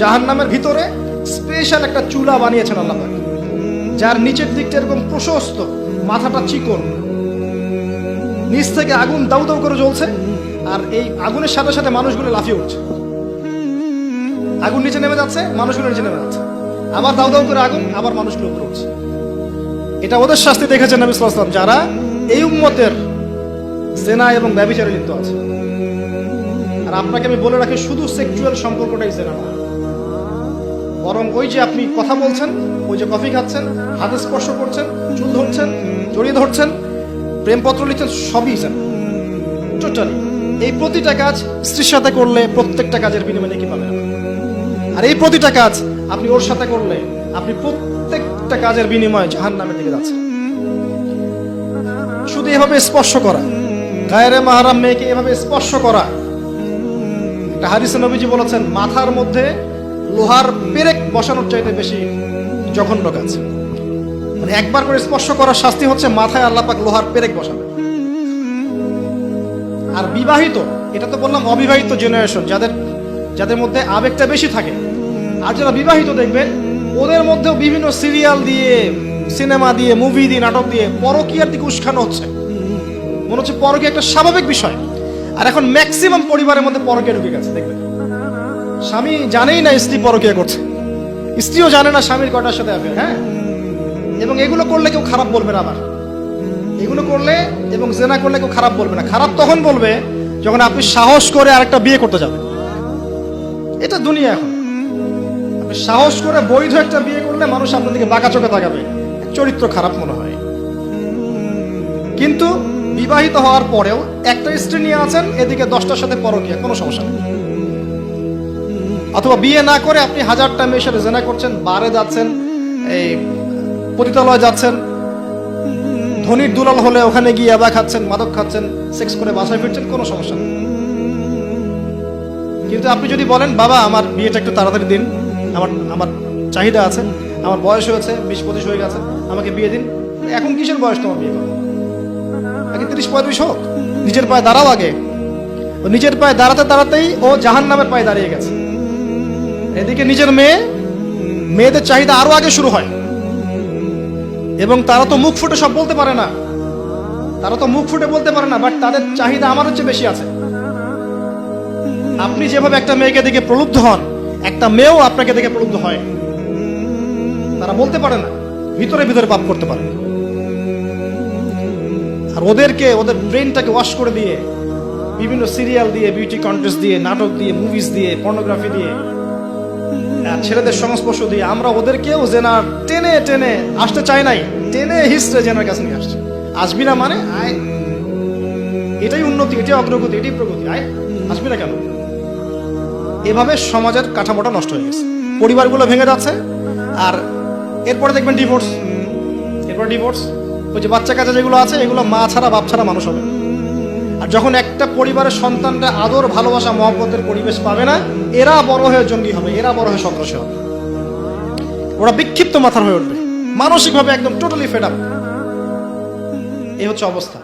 জাহান্নামের ভিতরে স্পেশাল একটা চুলা বানিয়েছেন আল্লাহ। যার নিচের দিকটা এরকম প্রশস্ত, মাথাটা চিকন। নিচ থেকে আগুন দাউ দাউ করে জ্বলছে, আর এই আগুনের সাথে সাথে মানুষগুলো লাফিয়ে উঠছে। আগুন নিচে নেমে যাচ্ছে, মানুষগুলো নিচে নেমে যাচ্ছে। আবার দাউ দাউ করে আগুন, আবার মানুষগুলো উপরে উঠছে। এটা ওদের শাস্তি দেখেছেন নবী সাল্লাল্লাহু যারা এই উম্মতের জেনা এবং ব্যভিচারে লিপ্ত আছে। আর আপনাকে আমি বলে রাখি, শুধু সেক্সুয়াল সম্পর্কটাই জেনা না বরং ওই যে আপনি কথা বলছেন, ওই যে কফি খাচ্ছেন, হাতে স্পর্শ করছেন, চুল ধরছেন, জড়িয়ে ধরছেন, প্রেমপত্র লিখছেন, সবই জেনা টোটালি এই প্রতিটা কাজ স্ত্রীর সাথে করলে প্রত্যেকটা কাজের বিনিময়ে কি পাবেন আর এই প্রতিটা কাজ আপনি ওর সাথে করলে আপনি প্রত্যেকটা কাজের বিনিময়ে জাহান নামে দিকে যাচ্ছেন। শুধু এভাবে স্পর্শ করা। গায়ের মাহারাম মেয়েকে এভাবে স্পর্শ করা। একটা হারিসে নবীজি বলেছেন, মাথার মধ্যে লোহার পেরেক বসানোর চাইতে বেশি জঘন্য কাজ। মানে একবার করে স্পর্শ করার শাস্তি হচ্ছে মাথায় আল্লাহ পাক লোহার পেরেক বসাবে আর বিবাহিত, এটা তো বললাম অবিবাহিত জেনারেশন যাদের যাদের মধ্যে আবেগটা বেশি থাকে। আর যারা বিবাহিত দেখবেন, ওদের মধ্যেও বিভিন্ন সিরিয়াল দিয়ে সিনেমা দিয়ে মুভি দিয়ে, নাটক দিয়ে পরকীয়ার দিকে উস্কানো হচ্ছে। মনে হচ্ছে পরকীয়া একটা স্বাভাবিক বিষয়। আর এখন ম্যাক্সিমাম পরিবারের মধ্যে পরকীয়া ঢুকে গেছে, দেখবেন। স্বামী জানেই না স্ত্রী পরকীয়া করছে। স্ত্রীও জানে না স্বামীর কটার সাথে affair, হ্যাঁ? এবং এগুলো করলে কেউ খারাপ বলবে না আবার এগুলো করলে এবং জেনা করলে কেউ খারাপ বলবে না। খারাপ তখন বলবে যখন আপনি সাহস করে আরেকটা বিয়ে করতে যাবেন। এটা দুনিয়া এখন। আপনি সাহস করে বৈধ একটা বিয়ে করলে মানুষ আপনার দিকে বাঁকা চোখে তাকাবে। চরিত্র খারাপ মনে হয়। কিন্তু বিবাহিত হওয়ার পরেও একটা স্ত্রী নিয়ে আছেন এদিকে দশটার সাথে পরকিয়া কোনো সমস্যা নেই। অথবা বিয়ে না করে আপনি হাজারটা মেয়ের সাথে জেনা করছেন, বারে যাচ্ছেন, এই পতিতালয় যাচ্ছেন, ধনির দুলাল হলে ওখানে গিয়ে আবার খাচ্ছেন, মাদক খাচ্ছেন, সেক্স করে বাসায় ফিরছেন, কোনো সমস্যা নেই। কিন্তু আপনি যদি বলেন, বাবা, আমার বিয়েটা একটু তাড়াতাড়ি দিন, আমার আমার চাহিদা আছে, আমার বয়স হয়েছে, বিশ পঁচিশ হয়ে গেছে, আমাকে বিয়ে দিন। এখন কিসের বয়স তোমার বিয়ে আগে তিরিশ পঁয়ত্রিশ হোক, নিজের পায়ে দাঁড়াও আগে। নিজের পায়ে দাঁড়াতে দাঁড়াতেই ও জাহান নামের পায়ে দাঁড়িয়ে গেছে। এদিকে নিজের মেয়ে, মেয়েদের চাহিদা আরও আগে শুরু হয়। এবং তারা তো মুখ ফুটে সব বলতে পারে না। তারা তো মুখ ফুটে বলতে পারে না বাট তাদের চাহিদা আমার হচ্ছে বেশি আছে। আপনি যেভাবে একটা মেয়েকে দেখে প্রলুব্ধ হন, একটা মেয়েও আপনাকে দেখে প্রলুব্ধ হয়। তারা বলতে পারে না, ভিতরে ভিতরে পাপ করতে পারে। আর ওদেরকে, ওদের ব্রেনটাকে ওয়াশ করে দিয়ে, বিভিন্ন সিরিয়াল দিয়ে বিউটি কন্টেস্ট দিয়ে, নাটক দিয়ে মুভিজ দিয়ে পর্নোগ্রাফি দিয়ে ছেলেদের সংস্পর্শ দিয়ে আমরা ওদেরকেও জেনার টেনে টেনে আসতে চাই নাই, টেনে হিস্ট্রে জেনার কাছে নিয়ে আসছে। আসবি না মানে? এটাই উন্নতি, এটাই অগ্রগতি, এটাই প্রগতি। আয়। আসবি না কেন? এভাবে সমাজের কাঠামোটা নষ্ট হয়ে গেছে। পরিবারগুলো ভেঙে যাচ্ছে। আর এরপরে দেখবেন ডিভোর্স এরপর ডিভোর্স ওই যে বাচ্চা কাচ্চা যেগুলো আছে, এগুলো মা ছাড়া বাপ ছাড়া মানুষ হবে আর যখন একটা পরিবারের সন্তানরা আদর, ভালোবাসা, মহব্বতের পরিবেশ পাবে না, এরা বড় হয়ে জঙ্গি হবে, এরা বড় হয়ে সন্ত্রাসী হবে। ওরা বিক্ষিপ্ত মাথার হয়ে উঠবে। মানসিকভাবে একদম টোটালি ফেড আপ এই হচ্ছে অবস্থা।